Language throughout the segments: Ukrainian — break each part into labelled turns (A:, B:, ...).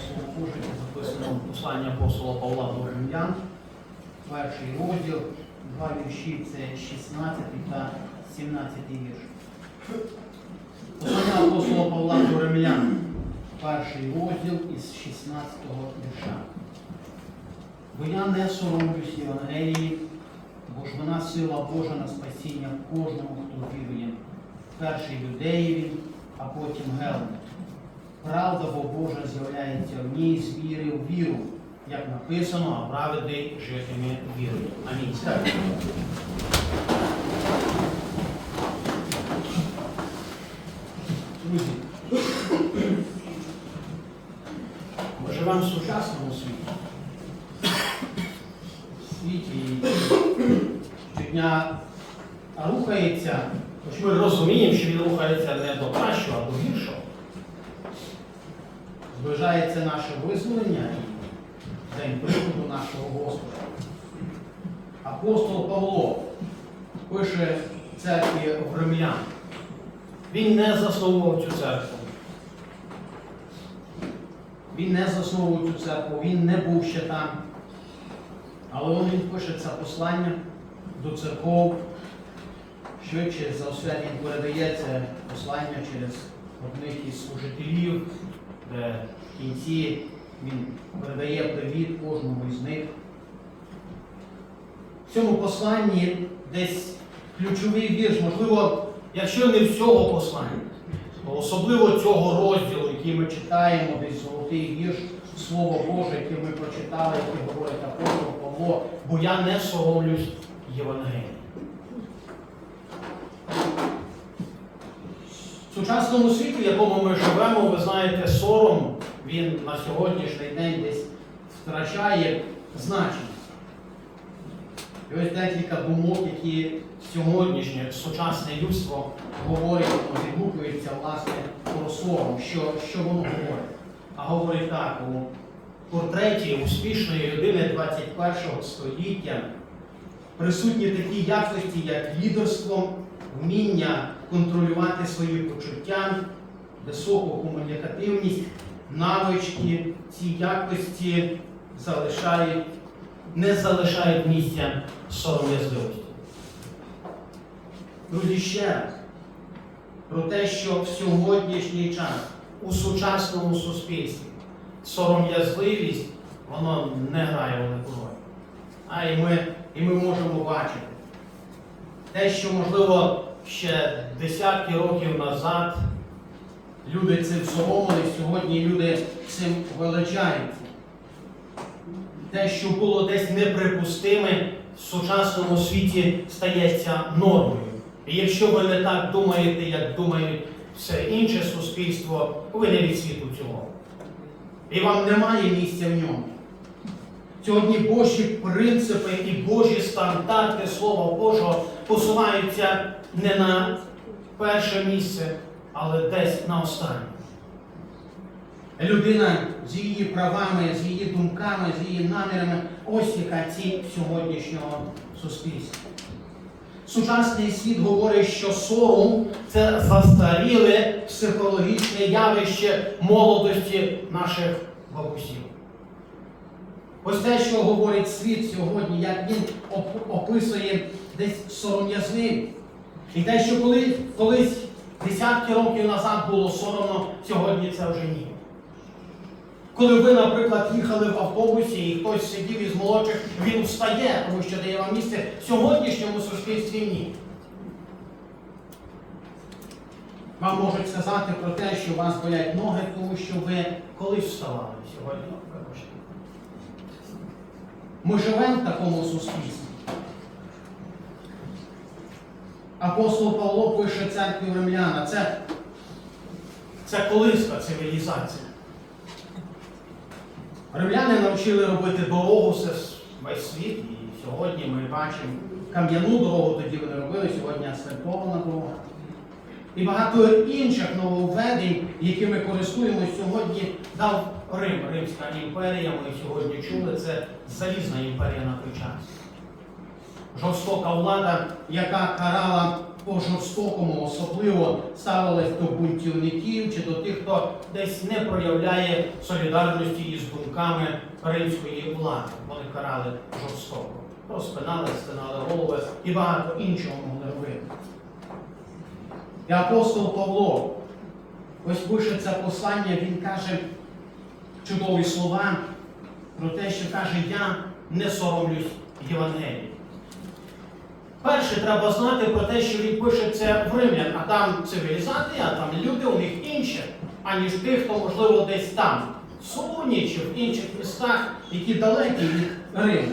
A: слово Боже, записано в посланні апостола Павла до Римлян, перший розділ, два вірші це 16 та 17 вірш. Послання апостола Павла до Римлян, перший розділ із 16 вірша. Бо я не соромлюсь Євангелії, бо ж вона сила Божа на спасіння кожному, хто вірує. Перший юдеєві, а потім гелне. Правда бо Божа з'являється в ній з віри в віру, як написано, а праведний житиме вірою. Амінь. Друзі, ми живемо в сучасному світі. В Світі щодня рухається, ми розуміємо, що він рухається не до кращого, а до гіршого. Зближається наше визволення і день приходу нашого Господа. Апостол Павло пише церкві в римлян. Він не засновував цю церкву. Він не засновував цю церкву, він не був ще там. Але він пише це послання до церков. Швидше за все він передає послання через одних із служителів, де в кінці він передає привіт кожному із них. В цьому посланні десь ключовий вірш, можливо, якщо не всього послання, то особливо цього розділу, який ми читаємо, десь золотий вірш, Слово Боже, яке ми прочитали, яке говорить апостол Павло, бо я не соромлюсь Євангелії. В сучасному світі, в якому ми живемо, ви знаєте, сором, він на сьогоднішній день десь втрачає значення. І ось декілька думок, які сьогоднішнє сучасне людство говорить, відгукується власне про сором, що, що воно говорить. А говорить так, у портреті успішної людини 21 століття присутні такі якості, як лідерство, вміння контролювати свої почуття, високу комунікативність, навички, ці якості залишають, не залишають місця сором'язливості. Друзі, ще раз про те, що в сьогоднішній час у сучасному суспільстві сором'язливість, воно не грає велику роль. А і ми, і ми можемо бачити те, що, можливо, ще десятки років назад люди цим соромились, сьогодні люди цим величаються. Те, що було десь неприпустиме, в сучасному світі стається нормою. І якщо ви не так думаєте, як думають все інше суспільство, ви не від світу цього. І вам немає місця в ньому. Сьогодні Божі принципи і Божі стандарти Слова Божого посуваються не на перше місце, але десь на останнє. Людина з її правами, з її думками, з її намірами, ось яка ціль сьогоднішнього суспільства. Сучасний світ говорить, що сором це застаріле психологічне явище молодості наших бабусів. Ось те, що говорить світ сьогодні, як він описує десь сором'язливість. І те, що коли, колись десятки років назад було соромно, сьогодні це вже ні. Коли ви, наприклад, їхали в автобусі і хтось сидів із молодших, він встає, тому що дає вам місце в сьогоднішньому суспільстві ні. Вам можуть сказати про те, що у вас болять ноги, тому що ви колись вставали сьогодні. Ми живемо в такому суспільстві. Апостол Павло пише церкві римляна. Це, це колиска цивілізація. Римляни навчили робити дорогу все весь світ. І сьогодні ми бачимо кам'яну дорогу, тоді вони робили, сьогодні асфальтована дорога. І багато інших нововведень, якими користуємося сьогодні, дав Рим, Римська імперія. Ми сьогодні чули, це залізна імперія на той час. Жорстока влада, яка карала по-жорстокому особливо ставились до бунтівників чи до тих, хто десь не проявляє солідарності із думками римської влади. Вони карали жорстоко. Розпинали, стинали голови і багато іншого могли робити. І апостол Павло, ось пише це послання, він каже чудові слова про те, що каже, я не соромлюсь Євангелії. Перше, треба знати про те, що він пише це в римлян, а там цивілізація, а там люди у них інші, аніж тих, хто, можливо, десь там, в Солоні чи в інших містах, які далекі від Риму.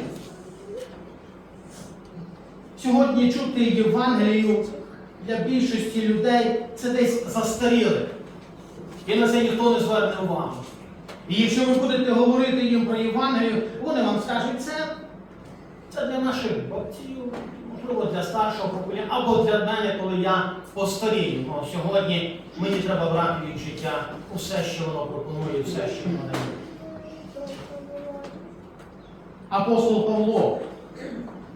A: Сьогодні чути Євангелію для більшості людей це десь застаріле. І на це ніхто не зверне увагу. І якщо ви будете говорити їм про Євангелію, вони вам скажуть, це, це для наших батьків, можливо, для старшого покоління, або для мене, коли я постарію. Ну, сьогодні мені треба брати від життя усе, що воно пропонує, все, що воно. Апостол Павло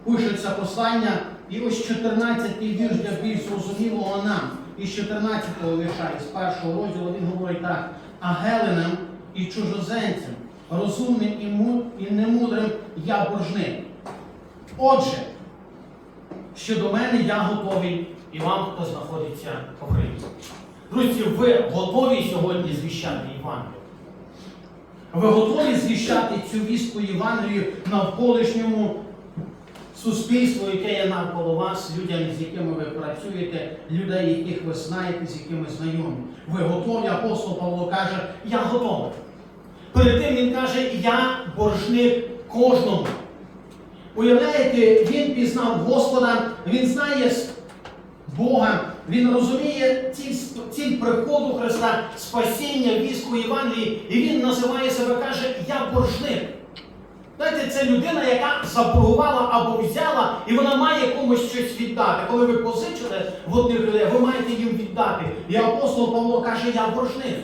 A: пише це послання, і ось 14-й вірш для більш зрозумілого нам. Із 14-го вірша, із першого розділу він говорить так, а геленам і чужоземцям, розумним і, і немудрим я боржник. Отже, щодо мене я готовий і вам, хто знаходиться в Римі. Друзі, ви готові сьогодні звіщати Євангелію? Ви готові звіщати цю вістку Євангелію навколишньому суспільству, яке є навколо вас, людям, з якими ви працюєте, людей, яких ви знаєте, з якими знайомі. Ви готові? Апостол Павло каже, я готовий. Перед тим він каже, я боржник кожному. Уявляєте, він пізнав Господа, він знає Бога, він розуміє ціль, ціль приходу Христа, спасіння, віску Євангелії, і він називає себе, каже, я боржник. Знаєте, це людина, яка заборгувала або взяла, і вона має комусь щось віддати. Коли ви позичили в одних людей, ви маєте їм віддати. І апостол Павло каже, я боржник.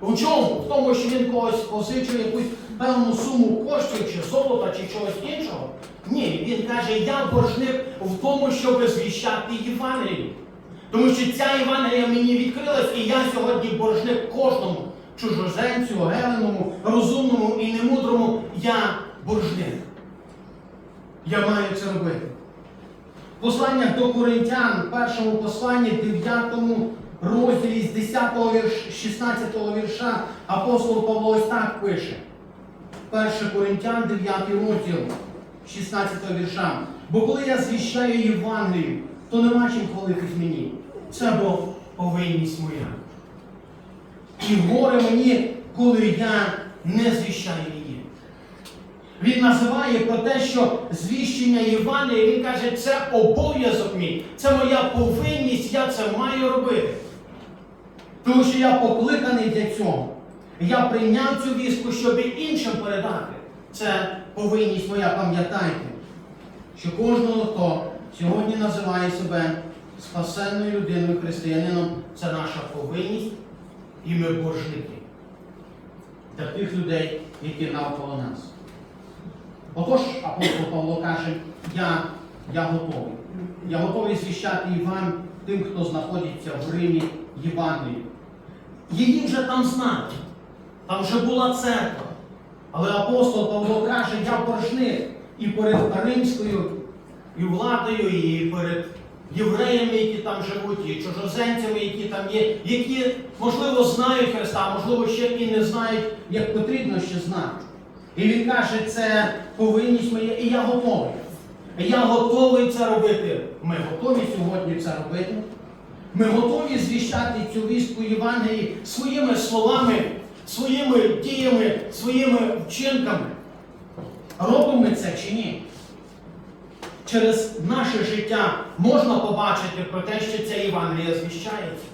A: В чому? В тому, що він когось позичує якусь певну суму коштів, чи золота, чи чогось іншого. Ні, він каже, я боржник в тому, щоб звіщати Євангелію. Тому що ця Євангелія мені відкрилась, і я сьогодні боржник кожному чужоземцю, геленому, розумному і немудрому. Я боржник. Я маю це робити. Послання до Коринтян, першому посланні, 9 розділі з 10 16 вірша, апостол Павло ось так пише. 1 Коринтян, 9 розділ, 16 вірша. Бо коли я звіщаю Євангелію, то нема чим хвалитись мені. Це бо повинність моя. І горе мені, коли я не звіщаю її. Він називає про те, що звіщення Євангелія, він каже, це обов'язок мій, це моя повинність, я це маю робити. Тому що я покликаний для цього. Я прийняв цю вістку, щоб іншим передати. Це повинність моя, пам'ятайте, що кожного, хто сьогодні називає себе спасенною людиною, християнином, це наша повинність, і ми боржники для тих людей, які навколо нас. Отож, апостол Павло каже, я, я готовий. Я готовий звіщати і вам, тим, хто знаходиться в Римі Євангелію. Її вже там знали, там вже була церква. Але апостол Павло каже, я боржник і перед римською і владою, і перед євреями, які там живуть, і чужоземцями, які там є, які, можливо, знають Христа, можливо, ще і не знають, як потрібно ще знати. І він каже, це повинність моя, і я готовий. Я готовий це робити. Ми готові сьогодні це робити. Ми готові звіщати цю вістку Євангелії своїми словами, своїми діями, своїми вчинками. Робимо це чи ні? Через наше життя можна побачити про те, що ця Євангелія звіщається.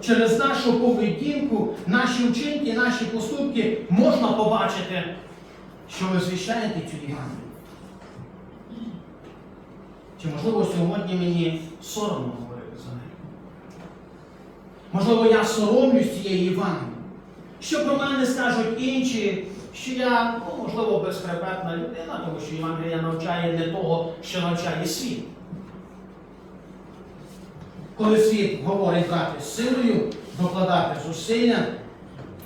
A: Через нашу поведінку, наші вчинки, наші поступки можна побачити, що ви звіщаєте цю Євангелію. Чи можливо сьогодні мені соромно говорити за нею? Можливо, я соромлюсь цієї Євангелії. Що про мене скажуть інші, що я, ну, можливо, безхребетна людина, тому що Євангелія навчає не того, що навчає світ. Коли світ говорить брати силою, докладати зусилля,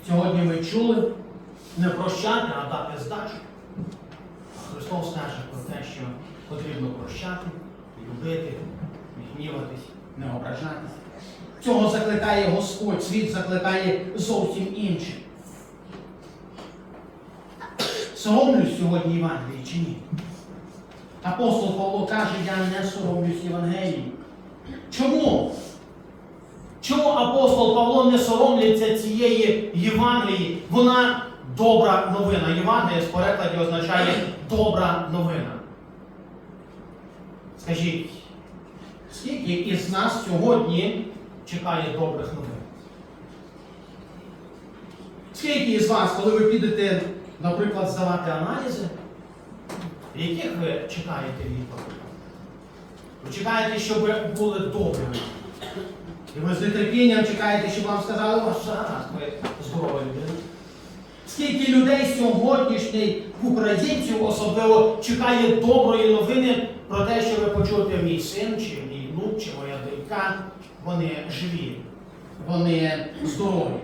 A: сьогодні ми чули не прощати, а дати здачу. Христос каже про те, що потрібно прощати, любити, не гніватись, не ображатись. Цього закликає Господь, світ закликає зовсім інше. Соромлюсь сьогодні Євангелії чи ні? Апостол Павло каже, я не соромлюсь Євангелії. Чому? Чому апостол Павло не соромляться цієї Євангелії? Вона добра новина. Євангелія з перекладі означає добра новина. Скажіть, скільки із нас сьогодні чекає добрих новин? Скільки із вас, коли ви підете, наприклад, здавати аналізи, яких ви чекаєте відповідей? Ви чекаєте, щоб були добрими. І ви з нетерпінням чекаєте, щоб вам сказали, все гаразд, ви здорова людина. Скільки людей сьогоднішній українців особливо чекає доброї новини про те, що ви почуєте мій син, чи мій внук, чи моя донька, вони живі, вони здорові.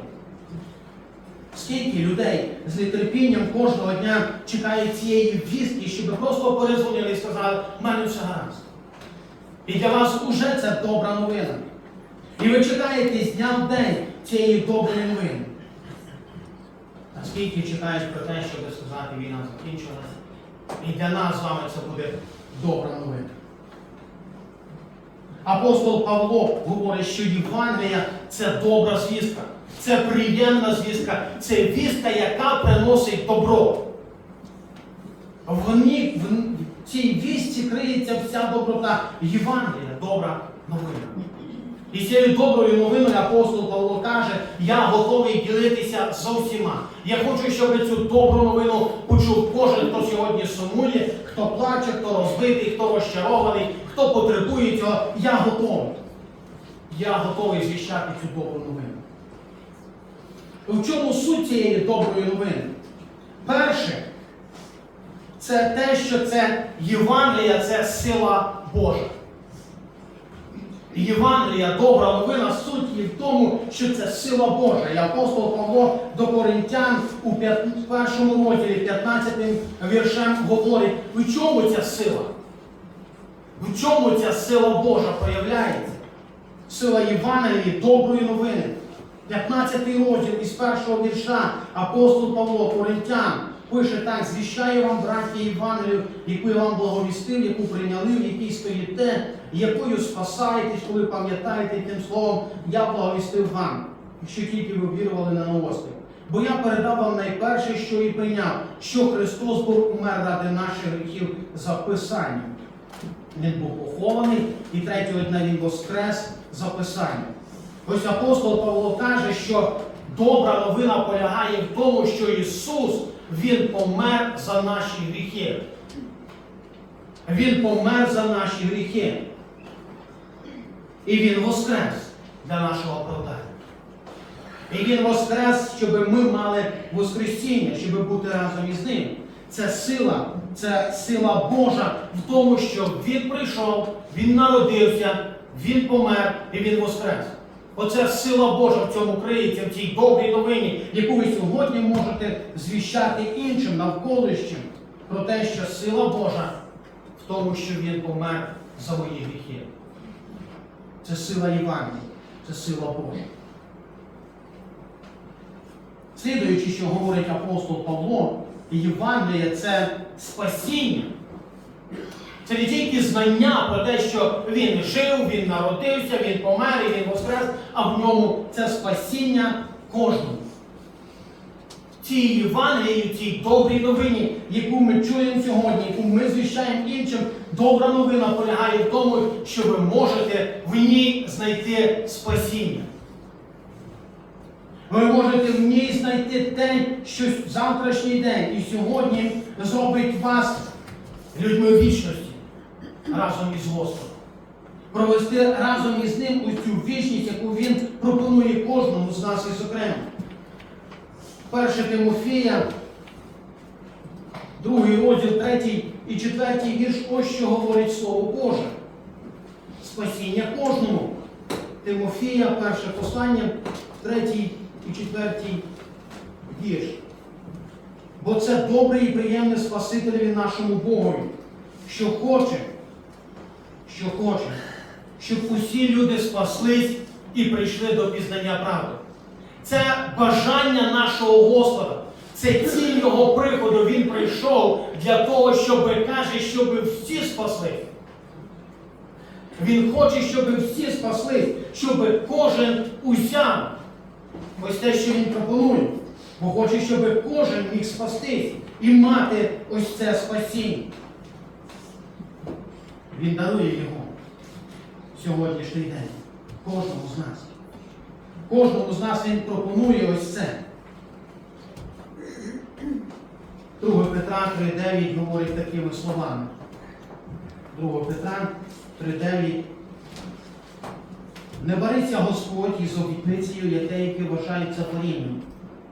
A: Скільки людей з нетерпінням кожного дня чекають цієї вістки, щоб просто перезвонили і сказали, мене все гаразд. І для вас уже це добра новина. І ви чекаєте з дня в день цієї доброї новини. А скільки чекають про те, щоб сказати, війна закінчилася. І для нас з вами це буде добра новина. Апостол Павло говорить, що Євангелія це добра звістка, це приємна звістка, це вістка, яка приносить добро. В ній, в цій вісті криється вся доброта Євангелія, добра новина. І цією доброю новиною апостол Павло каже, я готовий ділитися з усіма. Я хочу, щоб цю добру новину почув кожен, хто сьогодні сумує, хто плаче, хто розбитий, хто розчарований, хто потребує цього. Я готовий. Я готовий звіщати цю добру новину. В чому суть цієї доброї новини? Перше, це те, що це Євангелія це сила Божа. Євангелія, добра новина, суть є в тому, що це сила Божа. І апостол Павло до Коринтян у першому розділі 15 віршем говорить, в чому ця сила? В чому ця сила Божа проявляється? Сила Євангелії, доброї новини. 15 розділ із першого вірша апостол Павло Коринтян пише так, звіщаю вам, браті Євангелію, яку я вам благовістив, яку прийняли, в якій стоїте, якою спасаєтесь, коли пам'ятаєте тим словом, я благовістив вам, що тільки ви вірували на новости. Бо я передав вам найперше, що і прийняв, що Христос був умер ради наших гріхів за Писанням. Він був похований, і третього дня він воскрес за Писанням. Ось апостол Павло каже, що добра новина полягає в тому, що Ісус Він помер за наші гріхи. Він помер за наші гріхи. І Він воскрес для нашого оправдання. І Він воскрес, щоб ми мали Воскресіння, щоб бути разом із Ним. Це сила, це сила Божа в тому, що Він прийшов, Він народився, Він помер і Він воскрес. Оце сила Божа в цьому криється, в цій добрій новині, яку ви сьогодні можете звіщати іншим навколишнім про те, що сила Божа в тому, що Він помер за мої гріхи. Це сила Євангелія, це сила Божа. Слідуючи, що говорить апостол Павло, Євангелія це спасіння. Це не тільки знання про те, що він жив, він народився, він помер і він воскрес, а в ньому це спасіння кожному. Цій Євангелії, цій добрій новині, яку ми чуємо сьогодні, яку ми звіщаємо іншим, добра новина полягає в тому, що ви можете в ній знайти спасіння. Ви можете в ній знайти те, що завтрашній день і сьогодні зробить вас людьми вічності разом із Господом. Провести разом із ним ось цю вічність, яку він пропонує кожному з нас із окремо. 1 Тимофія, другий розділ, третій і четвертий вірш, ось що говорить Слово Боже. Спасіння кожному. Тимофія, перше послання, третій і четвертій вірш. Бо це добре і приємне Спасителеві нашому Богові, що хоче, що хоче, щоб усі люди спаслись і прийшли до пізнання правди. Це бажання нашого Господа. Це ціль Його приходу. Він прийшов для того, щоб каже, щоб всі спаслись. Він хоче, щоб всі спаслись, щоб кожен узяв ось те, що він пропонує. Бо хоче, щоб кожен міг спастись і мати ось це спасіння. Він дарує його сьогоднішній день. Кожному з нас. Кожному з нас він пропонує ось це. 2 Петра 3.9 говорить такими словами. 2 Петра 3.9. Не бариться Господь із обітницею, як деякі вважаються творінням,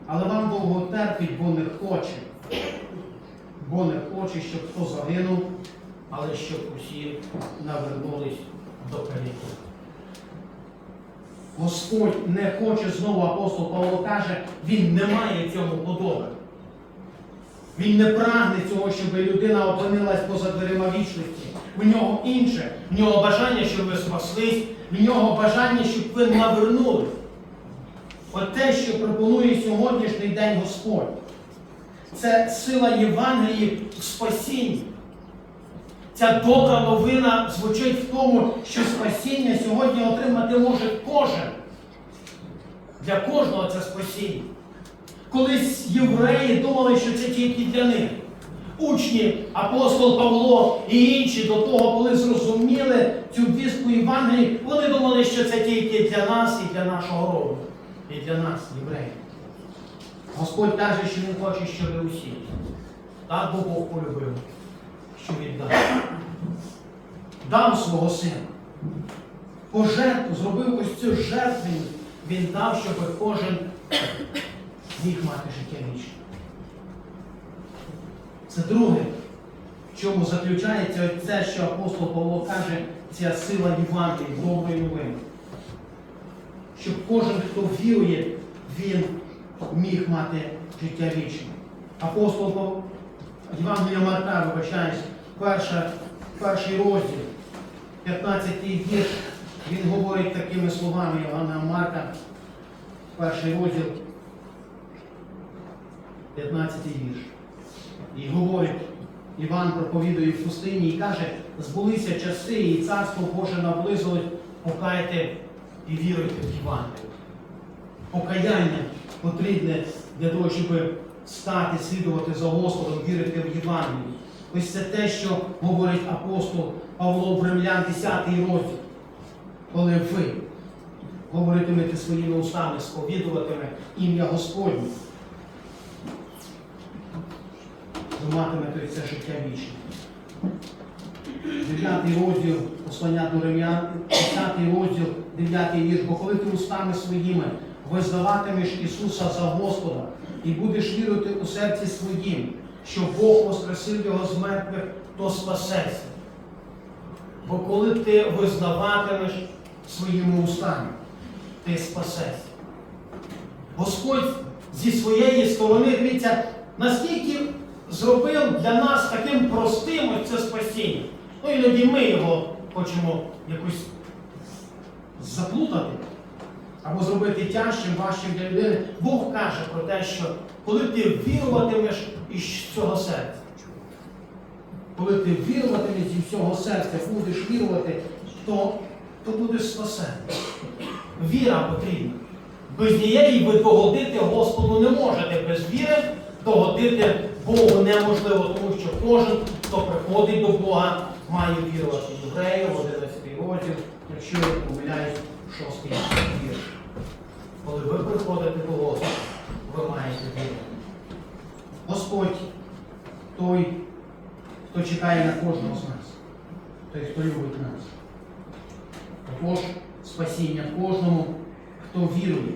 A: але вам довго терпить, бо не хоче. Бо не хоче, щоб хто загинув, але щоб усі навернулись до перекладу. Господь не хоче знову апостол Павло каже, він не має цьому подоби. Він не прагне цього, щоб людина опинилась поза дверима вічності. В нього інше. В нього бажання, щоб ви спаслись, в нього бажання, щоб ви навернулись. От те, що пропонує сьогоднішній день Господь. Це сила Євангелії в спасінні. Ця добра новина звучить в тому, що спасіння сьогодні отримати може кожен. Для кожного це спасіння. Колись євреї думали, що це тільки для них. Учні, апостол Павло і інші до того, коли зрозуміли цю вістку Євангелії, вони думали, що це тільки для нас і для нашого роду, і для нас, євреїв. Господь каже, що Він хоче, щоб усі. Так бо Бог полюбив, що віддав. Дав свого сина. Пожертву, зробив ось цю жертвеність. Він дав, щоб кожен міг мати життя вічне. Це друге, в чому заключається це, що апостол Павло каже, ця сила Євангелії, доброї новини. Щоб кожен, хто вірує, він міг мати життя вічне. Апостол Павло, Євангелія Марка, вибачаюсь, перша, перший розділ, 15 вірш, він говорить такими словами Євангелія Марка, перший розділ, 15 вірш. І говорить, Іван проповідує в пустині і каже, збулися часи, і царство Боже наблизилось, покайте і віруйте в Євангелію. Покаяння потрібне для того, щоб стати, слідувати за Господом, вірити в Євангелію. Ось це те, що говорить апостол Павло в Римлян 10 розділ. Коли ви говоритимете своїми устами, сповідуватиме ім'я Господнє. ви матимете це життя вічне. Дев'ятий розділ послання до римлян, 10 розділ, 9 вірш. Бо коли ти устами своїми визнаватимеш Ісуса за Господа і будеш вірити у серці своїм, що Бог воскресив його з мертвих, то спасешся. Бо коли ти визнаватимеш своїми устами, ти спасешся. Господь зі своєї сторони, дивіться, наскільки зробив для нас таким простим це спасіння. Ну іноді ми його хочемо якось заплутати або зробити тяжчим, важчим для людини. Бог каже про те, що коли ти віруватимеш із цього серця, коли ти віруватимеш зі всього серця, будеш вірувати, то, то будеш спасений. Віра потрібна. Без неї ви догодити Господу не можете. Без віри догодити Богу неможливо, тому що кожен, хто приходить до Бога, має вірувати. Євреїв, 11 розділ, якщо я помиляюсь, 6 вірш. Коли ви приходите до Господа, ви маєте вірувати. Господь той, хто чекає на кожного з нас, той, хто любить нас. Також спасіння кожному, хто вірує.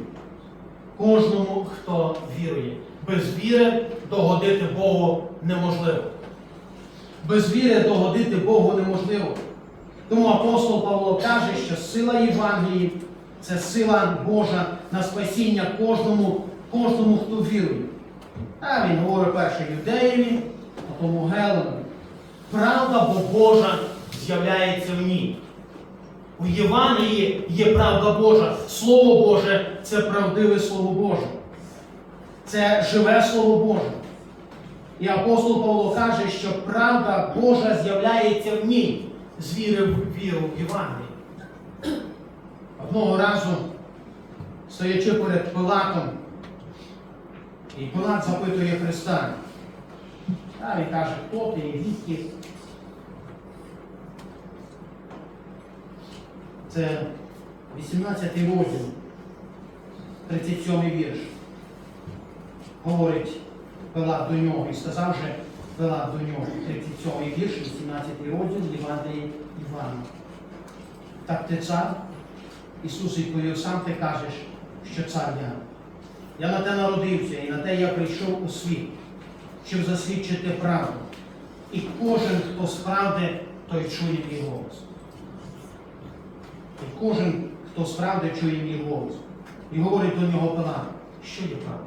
A: Кожному, хто вірує. Без віри догодити Богу неможливо. Без віри догодити Богу неможливо. Тому апостол Павло каже, що сила Євангелії Це сила Божа на спасіння кожному, кожному, хто вірує. А він говорить перше юдеєві, а тому Гелену. Правда бо Божа з'являється в ній. У Євангелії є правда Божа. Слово Боже це правдиве Слово Боже. Це живе Слово Боже. І апостол Павло каже, що правда Божа з'являється в ній з віри в віру в Євангелії. Одного разу, стоячи перед Пилатом, і Пилат запитує Христа. А він каже, хто ти і звідки? Це 18 розділ, 37 вірш. Говорить Пилат до нього і сказав же Пилат до нього, 37 вірш, 18 розділ Євангелії Івана. Так ти цар? Ісус відповів, сам ти кажеш, що цар я. Я на те народився і на те я прийшов у світ, щоб засвідчити правду. І кожен, хто справди, той чує мій голос. І кожен, хто справді чує мій голос. І говорить до нього Пилат, що є правда.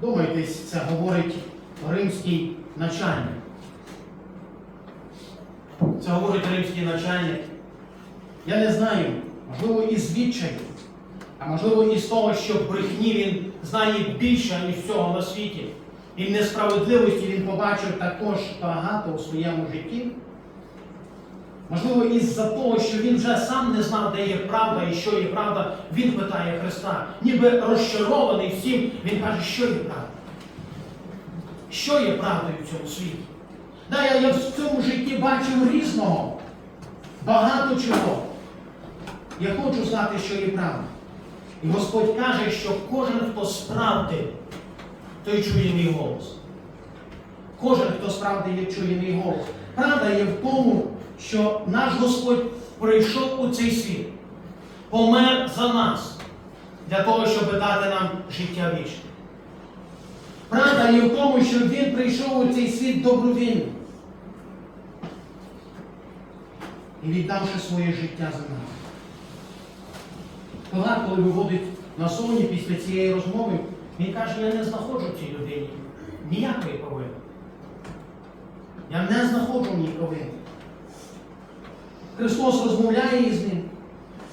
A: Думайтесь, це говорить римський начальник. Це говорить римський начальник. Я не знаю, можливо, із відчаю, а можливо, із того, що брехні він знає більше, ніж всього на світі. І несправедливості він побачив також багато у своєму житті. Можливо, із-за того, що він вже сам не знав, де є правда і що є правда, він питає Христа. Ніби розчарований всім, він каже, що є правда. Що є правдою в цьому світі? Да, я, я в цьому житті бачив різного, багато чого. Я хочу знати, що є правда. І Господь каже, що кожен, хто справди, той чує мій голос. Кожен, хто справді чує мій голос. Правда є в тому, що наш Господь прийшов у цей світ, помер за нас, для того, щоб дати нам життя вічне. Правда є в тому, що Він прийшов у цей світ добровільно. І віддавши своє життя за нас. Пилат, коли виводить соні після цієї розмови, він каже, я не знаходжу цій людині ніякої провини. Я не знаходжу в ній провини. Христос розмовляє із ним,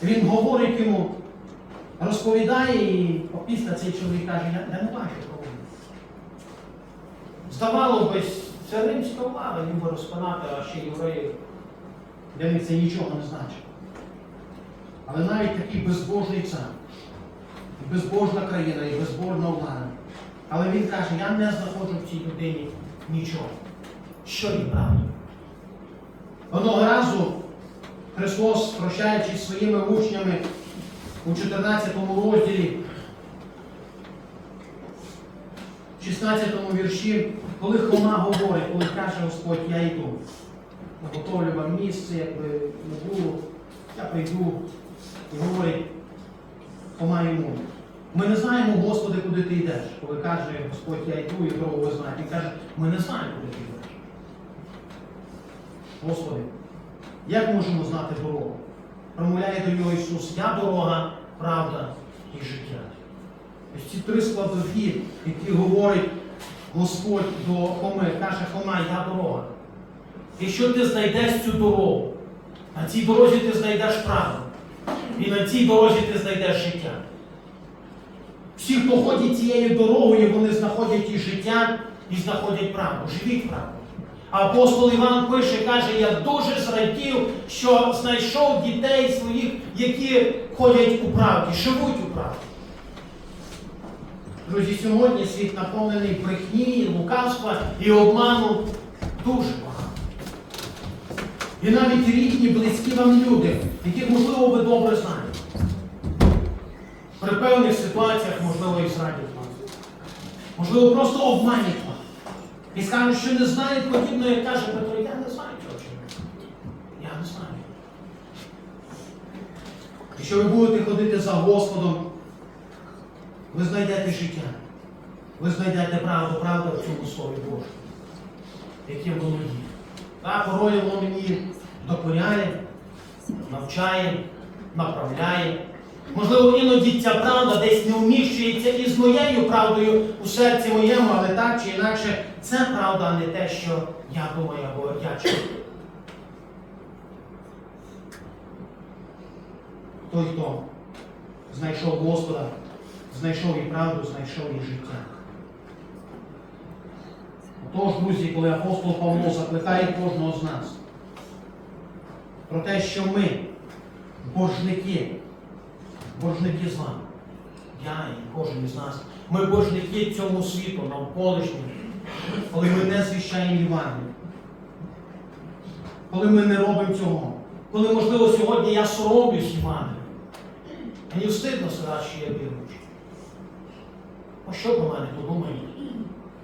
A: Він говорить йому, розповідає, і після цей чоловік каже, я, я не бачу провини. Здавало би, це римська влада, ніби розпинати, а ще євреїв. Для них це нічого не значить. Але навіть такий безбожний цар, і безбожна країна, і безбожна влада. Але він каже, я не знаходжу в цій людині нічого. Що є правдою? Одного разу Христос, прощаючись своїми учнями у 14 розділі, 16 вірші, коли Хома говорить, коли каже Господь, я йду, готовлю вам місце, якби не було, я прийду і говорить Хома йому. Ми не знаємо, Господи, куди ти йдеш. Коли каже Господь, я йду і дорогу знаєте. Він каже, ми не знаємо, куди ти йдеш. Господи, як можемо знати дорогу? Промовляє до нього Ісус, я дорога, правда і життя. Ось ці три складові, які говорить Господь до Хоми, каже Хома, я дорога. Якщо ти знайдеш цю дорогу, на цій дорозі ти знайдеш правду. І на цій дорозі ти знайдеш життя. Всі, хто ходять цією дорогою, вони знаходять і життя, і знаходять правду. Живіть правду. Апостол Іван пише, каже, я дуже зрадів, що знайшов дітей своїх, які ходять у правді, живуть у правді. Друзі, сьогодні світ наповнений брехні, лукавства і обману дуже. І навіть рідні, близькі вам люди, яких, можливо, ви добре знаєте. При певних ситуаціях, можливо, і зрадять вам. Можливо, просто обманять вас. І скажуть, що не знають подібно, як каже Петро, я не знаю цього чоловіка. Я не знаю. Якщо ви будете ходити за Господом, ви знайдете життя. Ви знайдете правду, правда в цьому Слові Божому, яке воно є. Так, порою воно мені докоряє, навчає, направляє. Можливо, іноді ця правда десь не вміщується із моєю правдою у серці моєму, але так чи інакше, це правда, а не те, що я думаю або я чую. Той, хто знайшов Господа, знайшов і правду, знайшов і життя. Отож, друзі, коли апостол Павло закликає кожного з нас про те, що ми боржники, боржники з вами, я і кожен із нас, ми боржники цьому світу, навколишньому, коли ми не звіщаємо Євангелію, коли ми не робимо цього, коли, можливо, сьогодні я соромлюсь Євангелію, мені встидно сказати, що я віруючий. А що про мене подумають?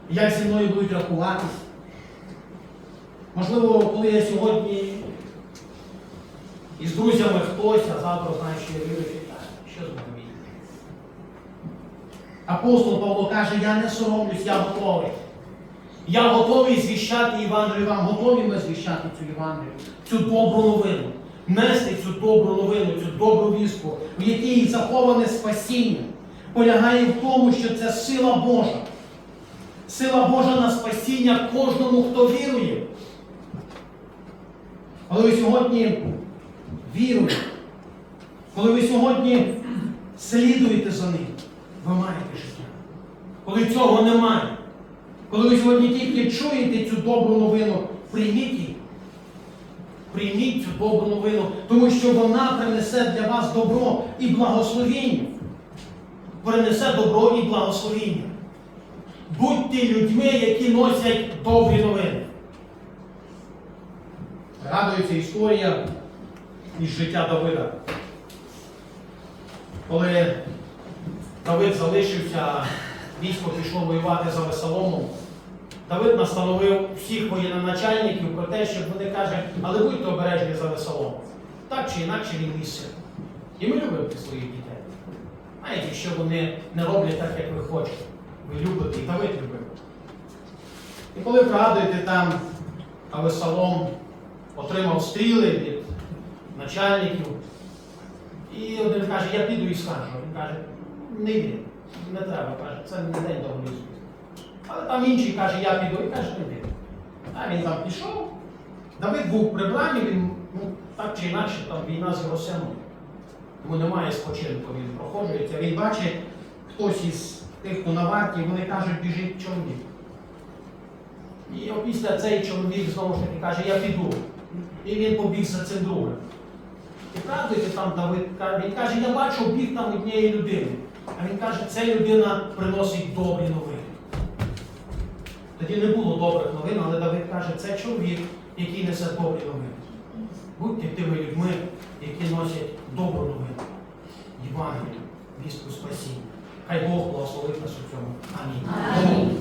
A: Як зі мною будуть рахуватись? Можливо, коли я сьогодні із друзями хтось, а завтра знає, що я так, що з мене вірить? Апостол Павло каже, я не соромлюсь, я готовий. Я готовий звіщати Євангелію вам, готові ми звіщати цю Євангелію, цю добру новину, нести цю добру новину, цю добру вістку, в якій заховане спасіння, полягає в тому, що це сила Божа. Сила Божа на спасіння кожному, хто вірує. Коли ви сьогодні віруєте, коли ви сьогодні слідуєте за ним, ви маєте життя. Коли цього немає, коли ви сьогодні тільки чуєте цю добру новину, прийміть її. Прийміть цю добру новину, тому що вона принесе для вас добро і благословіння. Принесе добро і благословіння. Будьте людьми, які носять добрі новини. Радується історія із життя Давида. Коли Давид залишився, військо пішло воювати за Весоломом, Давид настановив всіх воєноначальників про те, щоб вони кажуть, але будьте обережні за Весоломом. Так чи інакше він мій син. І ми любимо своїх дітей. Знаєте, що вони не роблять так, як ви хочете. Ви любите, і Давид любив. І коли пригадуєте там, Авесалом отримав стріли від начальників, і один каже, я піду і скажу. Він каже, не йди, не треба, каже, це не день доброї звістки. Але там інший каже, я піду, і каже, не йди. А він там пішов. Давид був при брамі, він ну, так чи інакше там війна з його сином. Тому немає спочинку, він проходжується. Він бачить хтось із тих, хто на варті, вони кажуть, біжить чоловік. І опісля цей чоловік знову ж таки каже, я піду. І він побіг за цим другим. І правдуєте там Давид, він каже, я бачу біг там однієї людини. А він каже, ця людина приносить добрі новини. Тоді не було добрих новин, але Давид каже, це чоловік, який несе добрі новини. Будьте тими людьми, які носять добру новину. Євангелію, вістку спасіння. Хай Бог благословить нас у цьому. Амінь.
B: Амінь.